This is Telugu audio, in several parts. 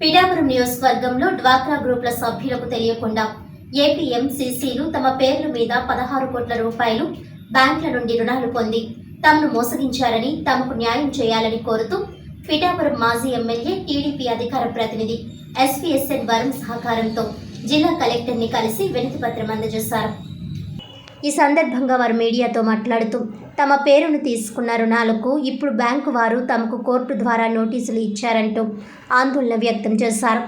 పిఠాపురం నియోజకవర్గంలో డ్వాక్రా గ్రూపుల సభ్యులకు తెలియకుండా ఏపీఎంసీసీలు తమ పేర్ల మీద పదహారు కోట్ల రూపాయలు బ్యాంకుల నుండి రుణాలు పొంది తమను మోసగించారని తమకు న్యాయం చేయాలని కోరుతూ పిఠాపురం మాజీ ఎమ్మెల్యే టీడీపీ అధికార ప్రతినిధి ఎస్పీఎస్ఎన్ వరుణ్ సహకారంతో జిల్లా కలెక్టర్ని కలిసి వినతిపత్రం అందజేశారు. ఈ సందర్భంగా వారు మీడియాతో మాట్లాడుతూ తమ పేరును తీసుకున్న రుణాలకు ఇప్పుడు బ్యాంకు వారు తమకు కోర్టు ద్వారా నోటీసులు ఇచ్చారంటూ ఆందోళన వ్యక్తం చేశారు.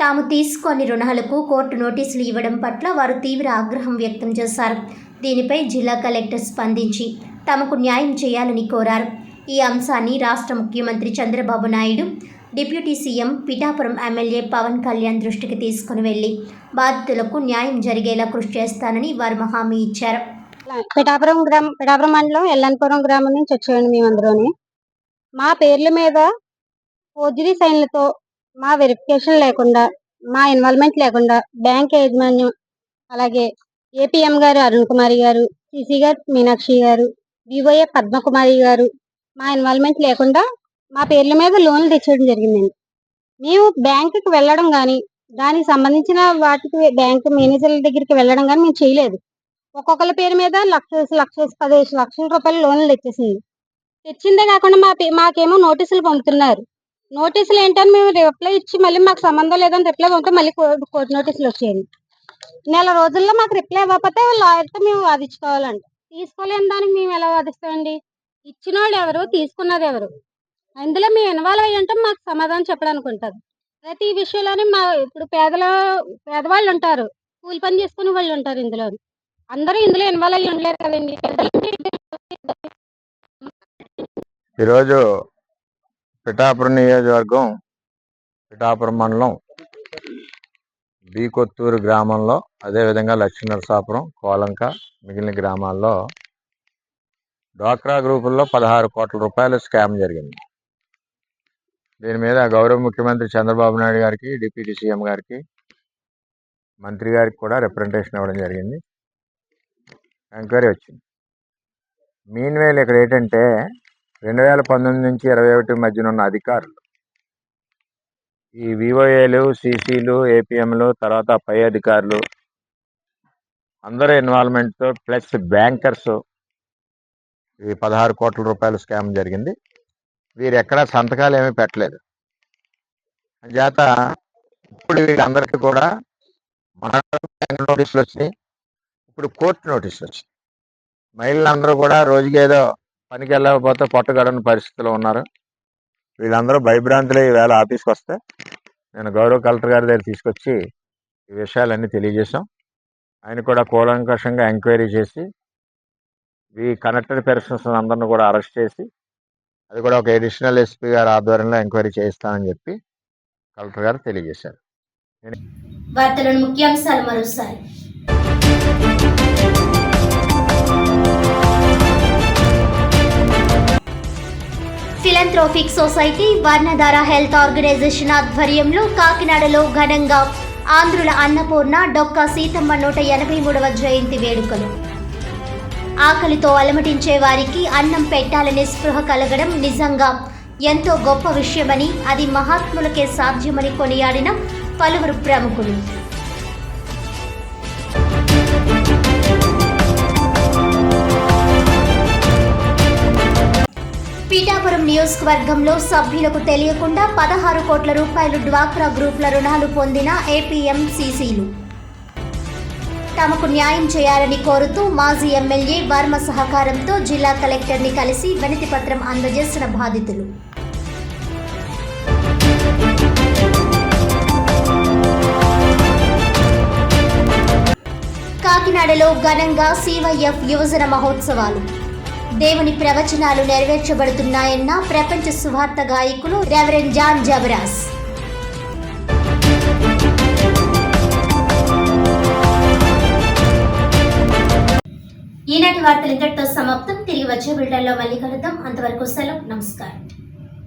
తాము తీసుకొని రుణాలకు కోర్టు నోటీసులు ఇవ్వడం పట్ల వారు తీవ్ర ఆగ్రహం వ్యక్తం చేశారు. దీనిపై జిల్లా కలెక్టర్ స్పందించి తమకు న్యాయం చేయాలని కోరారు. ఈ అంశాన్ని రాష్ట్ర ముఖ్యమంత్రి Chandrababu Naidu deputy CM Pithapuram MLA Pawan Kalyan దృష్టికి తీసుకుని వెళ్ళి బాధితులకు న్యాయం జరిగేలా కృషి చేస్తానని వారు హామీ ఇచ్చారు. పిఠాపురం గ్రామం పిఠాపురం మండలం ఎల్లన్పురం గ్రామం నుంచి వచ్చామండి మేమందరూని. మా పేర్ల మీద ఫోర్జరీ సైన్లతో మా వెరిఫికేషన్ లేకుండా మా ఇన్వాల్వ్మెంట్ లేకుండా బ్యాంక్ యాజమాన్యం అలాగే ఏపీఎం గారు అరుణ్ కుమారి గారు సిసి గారు మీనాక్షి గారు వివోఏ పద్మకుమారి గారు మా ఇన్వాల్వ్మెంట్ లేకుండా మా పేర్ల మీద లోన్లు తెచ్చేయడం జరిగిందండి. మేము బ్యాంకుకి వెళ్ళడం కానీ దానికి సంబంధించిన వాటికి బ్యాంకు మేనేజర్ల దగ్గరికి వెళ్ళడం కానీ మేము చేయలేదు. ఒక్కొక్కరి పేరు మీద లక్ష లక్ష పదిహేను లక్షల రూపాయల లోన్లు తెచ్చేసింది. తెచ్చిందే కాకుండా మా మాకేమో నోటీసులు పంపుతున్నారు. నోటీసులు ఏంటని మేము రిప్లై ఇచ్చి మళ్ళీ మాకు సంబంధం లేదని రిప్లై పంపితే మళ్ళీ కోర్టు నోటీసులు వచ్చేయండి. నెల రోజుల్లో మాకు రిప్లై ఇవ్వకపోతే లాయర్తో మేము వాదించుకోవాలంట. తీసుకోలేని దానికి మేము ఎలా వాదిస్తామండి? ఇచ్చిన వాళ్ళు ఎవరు? తీసుకున్నది ఎవరు? అందులో మేము ఇన్వాల్వ్ అయ్యి ఉంటే మాకు సమాధానం చెప్పడానికి ఉంటుంది ప్రతి విషయంలోనే మా ఇప్పుడు పేదల పేదవాళ్ళు ఉంటారు కూలి పని చేసుకునే వాళ్ళు ఉంటారు ఇందులో అందరూ ఇందులో ఇన్వాల్వ్ అయ్యి ఉండలేరు కదండి. ఈరోజు పిఠాపురం నియోజకవర్గం పిఠాపురం మండలం బి కొత్తూరు గ్రామంలో అదేవిధంగా లక్ష్మీనరసాపురం కోలంక మిగిలిన గ్రామాల్లో డ్వాక్రా గ్రూపుల్లో పదహారు కోట్ల రూపాయలు స్కామ్ జరిగింది. దీని మీద గౌరవ ముఖ్యమంత్రి చంద్రబాబు నాయుడు గారికి డిప్యూటీ సీఎం గారికి మంత్రి గారికి కూడా రిప్రజెంటేషన్ ఇవ్వడం జరిగింది. ఎంక్వైరీ వచ్చింది. మీన్ వేలు ఇక్కడ ఏంటంటే రెండు వేల పంతొమ్మిది నుంచి ఇరవై ఒకటి మధ్యన ఉన్న అధికారులు ఈ వివోఏలు సీసీలు ఏపీఎంలు తర్వాత పై అధికారులు అందరూ ఇన్వాల్వ్మెంట్తో ప్లస్ బ్యాంకర్స్ ఈ పదహారు కోట్ల రూపాయల స్కామ్ జరిగింది. వీరు ఎక్కడా సంతకాలు ఏమీ పెట్టలేదు. చేత ఇప్పుడు వీళ్ళందరికీ కూడా మన బ్యాంక్ నోటీసులు వచ్చినాయి ఇప్పుడు కోర్టు నోటీసులు వచ్చినాయి మహిళలందరూ కూడా రోజుకి ఏదో పనికి వెళ్ళకపోతే పొట్టగడని పరిస్థితిలో ఉన్నారు. వీళ్ళందరూ భయభ్రాంతులు ఈవేళ ఆఫీస్కి వస్తే నేను గౌరవ కలెక్టర్ గారి దగ్గర తీసుకొచ్చి ఈ విషయాలన్నీ తెలియజేశాం. ఆయన కూడా కూలంకషంగా ఎంక్వైరీ చేసి ఈ కనెక్టెడ్ పర్సన్స్ అందరిని కూడా అరెస్ట్ చేసి అది కూడా ఒక అడిషనల్ ఎస్పీ గారి ఆధ్వర్యంలో ఎంక్వైరీ చేయిస్తానని చెప్పి కలెక్టర్ గారు తెలియజేశారు. వార్తలను ముఖ్యాంశాలు మరోసారి. Philanthropic society Varnadhara health organisation ఆధ్వర్యంలో కాకినాడలో ఘనంగా ఆంధ్రుల అన్నపూర్ణ డొక్కా సీతమ్మ నూట ఎనభై మూడవ జయంతి వేడుకలు. ఆకలితో అలమటించే వారికి అన్నం పెట్టాలనే స్పృహ కలగడం నిజంగా ఎంతో గొప్ప విషయమని అది మహాత్ములకే సాధ్యమని కొనియాడిన పలువురు ప్రముఖులు. పీఠాపురం నియోజకవర్గంలో సభ్యులకు తెలియకుండా పదహారు కోట్ల రూపాయలు డ్వాక్రా గ్రూప్ల రుణాలు పొందిన ఏపీఎంసీసీలు. తమకు న్యాయం చేయాలని కోరుతూ మాజీ ఎమ్మెల్యే వర్మ సహకారంతో జిల్లా కలెక్టర్ని కలిసి వినతి పత్రం అందజేసిన బాధితులు. కాకినాడలో ఘనంగా సివైఎఫ్ యువజన మహోత్సవాలు. దేవుని ప్రవచనాలు నెరవేర్చబడుతున్నాయన్న ప్రపంచ సువార్త గాయకులు రెవరెండ్ జాన్ జబరాస్. వార్తలు ఇంతటితో సమాప్తం. తిరిగి వచ్చే బిల్డర్లో మళ్ళీ కలుద్దాం. అంతవరకు సెలవు. నమస్కారం.